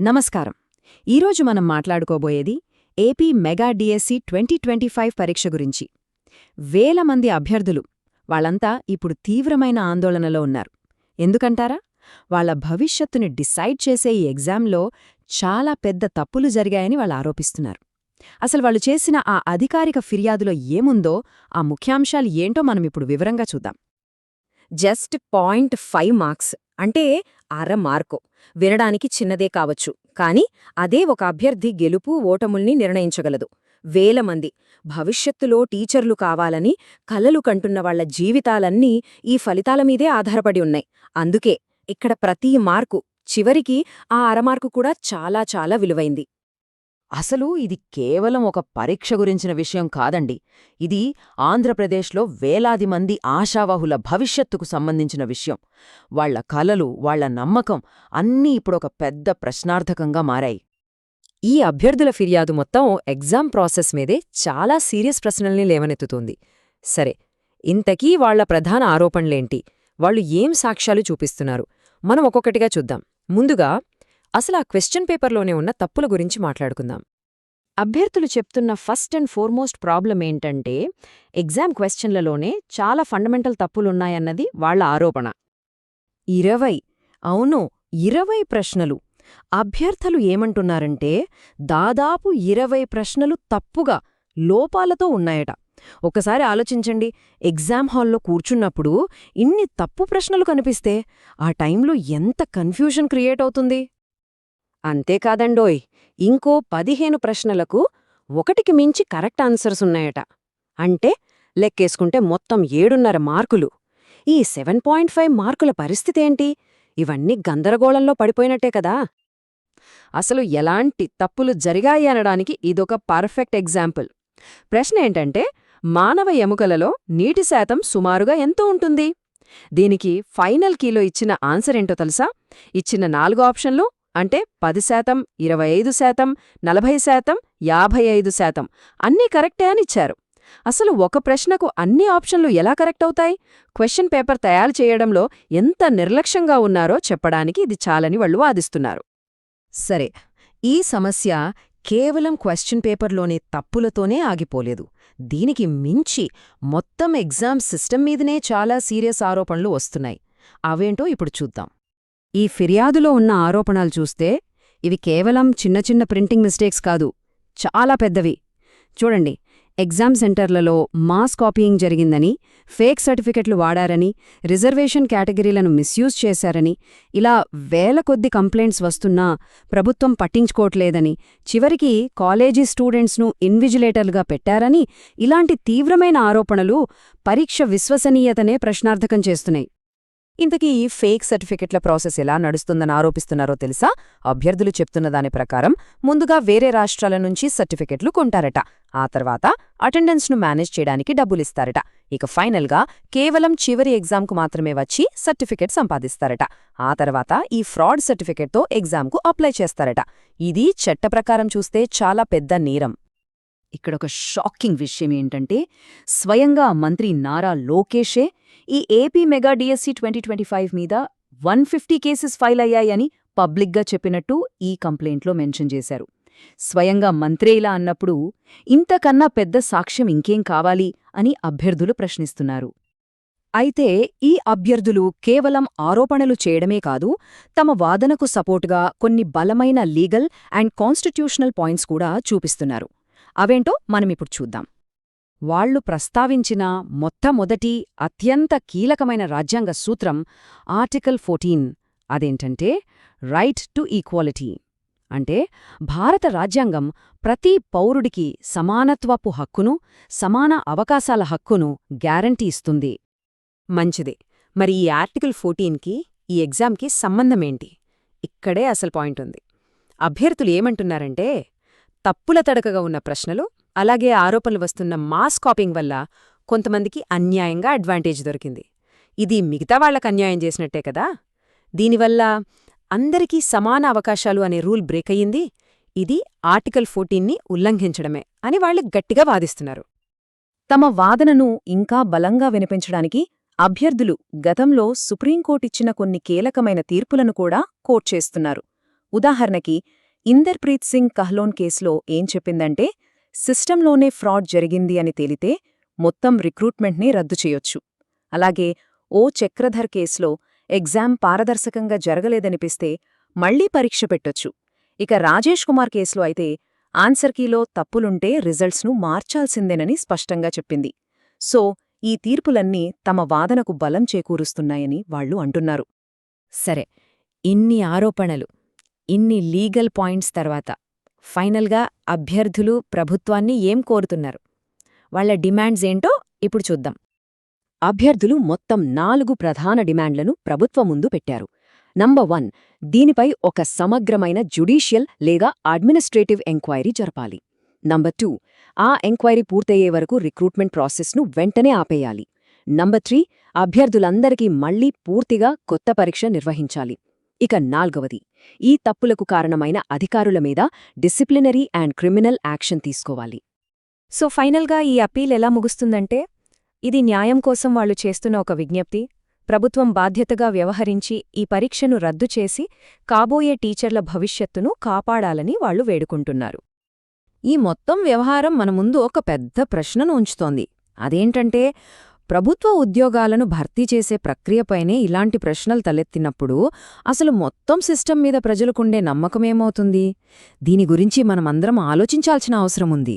నమస్కారం. ఈరోజు మనం మాట్లాడుకోబోయేది AP mega DSC twenty twenty five పరీక్ష గురించి. వేల మంది అభ్యర్థులు వాళ్ళంతా ఇప్పుడు తీవ్రమైన ఆందోళనలో ఉన్నారు. ఎందుకంటారా? వాళ్ళ భవిష్యత్తుని డిసైడ్ చేసే ఈ ఎగ్జామ్లో చాలా పెద్ద తప్పులు జరిగాయని వాళ్ళు ఆరోపిస్తున్నారు. అసలు వాళ్ళు చేసిన ఆ అధికారిక ఫిర్యాదులో ఏముందో ఆ ముఖ్యాంశాలు ఏంటో మనమిప్పుడు వివరంగా చూద్దాం. Just point five marks. అంటే అర మార్కు. వినడానికి చిన్నదే కావచ్చు. కాని అదే ఒక అభ్యర్థి గెలుపు ఓటముల్ని నిర్ణయించగలదు. వేల మంది. భవిష్యత్తులో టీచర్లు కావాలని కలలు కంటున్న వాళ్ళ జీవితాలన్నీ ఈ ఫలితాల మీదే ఆధారపడి ఉన్నాయి. అందుకే ఇక్కడ ప్రతి మార్కు చివరికి ఆ అరమార్కు కూడా చాలా చాలా విలువైంది. అసలు ఇది కేవలం ఒక పరీక్ష గురించిన విషయం కాదండి. ఇది ఆంధ్రప్రదేశ్లో వేలాది మంది ఆశావహుల భవిష్యత్తుకు సంబంధించిన విషయం. వాళ్ళ కలలు వాళ్ళ నమ్మకం అన్నీ ఇప్పుడొక పెద్ద ప్రశ్నార్థకంగా మారాయి. ఈ అభ్యర్థుల ఫిర్యాదు మొత్తం ఎగ్జామ్ ప్రాసెస్ మీదే చాలా సీరియస్ ప్రశ్నల్ని లేవనెత్తుతోంది. సరే ఇంతకీ వాళ్ళ ప్రధాన ఆరోపణలేంటి? వాళ్ళు ఏం సాక్ష్యాలు చూపిస్తున్నారు? మనం ఒక్కొక్కటిగా చూద్దాం. ముందుగా అసలు ఆ క్వశ్చన్ పేపర్లోనే ఉన్న తప్పుల గురించి మాట్లాడుకుందాం. అభ్యర్థులు చెప్తున్న ఫస్ట్ అండ్ ఫోర్మోస్ట్ ప్రాబ్లం ఏంటంటే ఎగ్జామ్ క్వశ్చన్లలోనే చాలా ఫండమెంటల్ తప్పులున్నాయన్నది వాళ్ళ ఆరోపణ. ఇరవై. అవును ఇరవై ప్రశ్నలు. అభ్యర్థులు ఏమంటున్నారంటే దాదాపు ఇరవై ప్రశ్నలు తప్పుగా లోపాలతో ఉన్నాయట. ఒకసారి ఆలోచించండి ఎగ్జామ్ హాల్లో కూర్చున్నప్పుడు ఇన్ని తప్పు ప్రశ్నలు కనిపిస్తే ఆ టైంలో ఎంత కన్ఫ్యూషన్ క్రియేట్ అవుతుంది? అంతేకాదండోయ్ ఇంకో పదిహేను ప్రశ్నలకు ఒకటికి మించి కరెక్ట్ ఆన్సర్స్ ఉన్నాయట. అంటే లెక్కేసుకుంటే మొత్తం ఏడున్నర మార్కులు. ఈ సెవెన్ పాయింట్ ఫైవ్ మార్కుల పరిస్థితేంటి ఇవన్నీ గందరగోళంలో పడిపోయినట్టే కదా. అసలు ఎలాంటి తప్పులు జరిగాయి అనడానికి ఇదొక పర్ఫెక్ట్ ఎగ్జాంపుల్. ప్రశ్న ఏంటంటే మానవ ఎముకలలో నీటి శాతం సుమారుగా ఎంత ఉంటుంది? దీనికి ఫైనల్ కీలో ఇచ్చిన ఆన్సర్ ఏంటో తెలుసా? ఇచ్చిన నాలుగు ఆప్షన్లు అంటే పది శాతం ఇరవై ఐదు శాతం నలభై శాతం యాభై ఐదు శాతం. అన్నీ కరెక్టే అనిచ్చారు అసలు ఒక ప్రశ్నకు అన్ని ఆప్షన్లు ఎలా కరెక్ట్ అవుతాయి? క్వశ్చన్ పేపర్ తయారు చేయడంలో ఎంత నిర్లక్ష్యంగా ఉన్నారో చెప్పడానికి ఇది చాలని వాళ్ళు వాదిస్తున్నారు. సరే ఈ సమస్య కేవలం క్వశ్చన్ పేపర్లోనే తప్పులతోనే ఆగిపోలేదు. దీనికి మించి మొత్తం ఎగ్జామ్ సిస్టమ్ మీదనే చాలా సీరియస్ ఆరోపణలు వస్తున్నాయి. అవేంటో ఇప్పుడు చూద్దాం. ఈ ఫిర్యాదులో ఉన్న ఆరోపణలు చూస్తే ఇవి కేవలం చిన్న చిన్న ప్రింటింగ్ మిస్టేక్స్ కాదు చాలా పెద్దవి. చూడండి ఎగ్జామ్ సెంటర్లలో మాస్ కాపీయింగ్ జరిగిందని ఫేక్ సర్టిఫికెట్లు వాడారని రిజర్వేషన్ కేటగిరీలను మిస్యూజ్ చేశారని ఇలా వేల కొద్ది కంప్లైంట్స్ వస్తున్నా ప్రభుత్వం పట్టించుకోవట్లేదని చివరికి కాలేజీ స్టూడెంట్స్ను ఇన్విజిలేటర్లుగా పెట్టారని ఇలాంటి తీవ్రమైన ఆరోపణలు పరీక్ష విశ్వసనీయతనే ప్రశ్నార్థకం చేస్తున్నాయి. ఇంతకీ ఈ ఫేక్ సర్టిఫికెట్ల ప్రాసెస్ ఎలా నడుస్తుందని ఆరోపిస్తున్నారో తెలుసా? అభ్యర్థులు చెప్తున్న దాని ప్రకారం ముందుగా వేరే రాష్ట్రాల నుంచి సర్టిఫికెట్లు కొంటారట. ఆ తర్వాత అటెండెన్స్ను మేనేజ్ చేయడానికి డబ్బులిస్తారట. ఇక ఫైనల్గా కేవలం చివరి ఎగ్జామ్కు మాత్రమే వచ్చి సర్టిఫికెట్ సంపాదిస్తారట. ఆ తర్వాత ఈ ఫ్రాడ్ సర్టిఫికెట్తో ఎగ్జామ్కు అప్లై చేస్తారట. ఇది చట్ట ప్రకారం చూస్తే చాలా పెద్ద నేరం. ఇక్కడొక షాకింగ్ విషయం ఏంటంటే స్వయంగా మంత్రి నారా లోకేషే ఈ AP mega DSC twenty twenty five మీద వన్ ఫిఫ్టీ కేసెస్ ఫైల్ అయ్యాయని పబ్లిక్గా చెప్పినట్టు ఈ కంప్లైంట్లో మెన్షన్ చేశారు. స్వయంగా మంత్రే ఇలా అన్నప్పుడు ఇంతకన్నా పెద్ద సాక్ష్యం ఇంకేం కావాలి అని అభ్యర్థులు ప్రశ్నిస్తున్నారు. అయితే ఈ అభ్యర్థులు కేవలం ఆరోపణలు చేయడమే కాదు తమ వాదనకు సపోర్టుగా కొన్ని బలమైన లీగల్ అండ్ కాన్స్టిట్యూషనల్ పాయింట్స్ కూడా చూపిస్తున్నారు. అవేంటో మనమిప్పుడు చూద్దాం. వాళ్ళు ప్రస్తావించిన మొట్టమొదటి అత్యంత కీలకమైన రాజ్యాంగ సూత్రం ఆర్టికల్ ఫోర్టీన్ అదేంటంటే రైట్ టు ఈక్వాలిటీ. అంటే భారత రాజ్యాంగం ప్రతి పౌరుడికి సమానత్వపు హక్కును సమాన అవకాశాల హక్కును గ్యారంటీ ఇస్తుంది. మంచిదే. మరి ఈ ఆర్టికల్ ఫోర్టీన్కి ఈ ఎగ్జామ్కి సంబంధమేంటి? ఇక్కడే అసలు పాయింట్ ఉంది. అభ్యర్థులు ఏమంటున్నారంటే తప్పుల తడకగా ఉన్న ప్రశ్నలు అలాగే ఆరోపణలు వస్తున్న మాస్ కాపింగ్ వల్ల కొంతమందికి అన్యాయంగా అడ్వాంటేజ్ దొరికింది. ఇది మిగతా వాళ్ళకు అన్యాయం చేసినట్టే కదా? దీనివల్ల అందరికీ సమాన అవకాశాలు అనే రూల్ బ్రేక్ అయ్యింది. ఇది ఆర్టికల్ ఫోర్టీన్ని ఉల్లంఘించడమే అని వాళ్ళు గట్టిగా వాదిస్తున్నారు. తమ వాదనను ఇంకా బలంగా వినిపించడానికి అభ్యర్థులు గతంలో సుప్రీంకోర్టిచ్చిన కొన్ని కీలకమైన తీర్పులను కూడా కోట్ చేస్తున్నారు. ఉదాహరణకి ఇందర్ప్రీత్ సింగ్ కహ్లోన్ కేసులో ఏం చెప్పిందంటే సిస్టంలోనే ఫ్రాడ్ జరిగింది అని తేలితే మొత్తం రిక్రూట్మెంట్నే రద్దు చేయొచ్చు. అలాగే ఓ చక్రధర్ కేసులో ఎగ్జామ్ పారదర్శకంగా జరగలేదనిపిస్తే మళ్ళీ పరీక్ష పెట్టొచ్చు. ఇక రాజేష్ కుమార్ కేసులో అయితే ఆన్సర్ కీలో తప్పులుంటే రిజల్ట్స్ను మార్చాల్సిందేనని స్పష్టంగా చెప్పింది. సో ఈ తీర్పులన్నీ తమ వాదనకు బలం చేకూరుస్తున్నాయని వాళ్ళు అంటున్నారు. సరే ఇన్ని ఆరోపణలు. ఇన్ని లీగల్ పాయింట్స్ తర్వాత ఫైనల్గా అభ్యర్థులు ప్రభుత్వాన్ని ఏం కోరుతున్నారు? వాళ్ళ డిమాండ్స్ ఏంటో ఇప్పుడు చూద్దాం. అభ్యర్థులు మొత్తం నాలుగు ప్రధాన డిమాండ్లను ప్రభుత్వం ముందు పెట్టారు. నంబర్ వన్ దీనిపై ఒక సమగ్రమైన జ్యుడీషియల్ లేదా అడ్మినిస్ట్రేటివ్ ఎంక్వైరీ జరపాలి. నంబర్ టూ ఆ ఎంక్వైరీ పూర్తయ్యే వరకు రిక్రూట్మెంట్ ప్రాసెస్ను వెంటనే ఆపేయాలి. నంబర్ త్రీ అభ్యర్థులందరికీ మళ్ళీ పూర్తిగా కొత్త పరీక్ష నిర్వహించాలి. ఇక నాల్గవది ఈ తప్పులకు కారణమైన అధికారుల మీద డిసిప్లినరీ అండ్ క్రిమినల్ యాక్షన్ తీసుకోవాలి. సో ఫైనల్గా ఈ అప్పీల్ ఎలా ముగుస్తుందంటే ఇది న్యాయం కోసం వాళ్ళు చేస్తున్న ఒక విజ్ఞప్తి. ప్రభుత్వం బాధ్యతగా వ్యవహరించి ఈ పరీక్షను రద్దు చేసి కాబోయే టీచర్ల భవిష్యత్తును కాపాడాలని వాళ్ళు వేడుకుంటున్నారు. ఈ మొత్తం వ్యవహారం మన ముందు ఒక పెద్ద ప్రశ్నను ఉంచుతోంది. అదేంటంటే ప్రభుత్వ ఉద్యోగాలను భర్తీ చేసే ప్రక్రియపైనే ఇలాంటి ప్రశ్నలు తలెత్తినప్పుడు అసలు మొత్తం సిస్టం మీద ప్రజలకుండే నమ్మకమేమవుతుంది? దీని గురించి మనమందరం ఆలోచించాల్సిన అవసరముంది.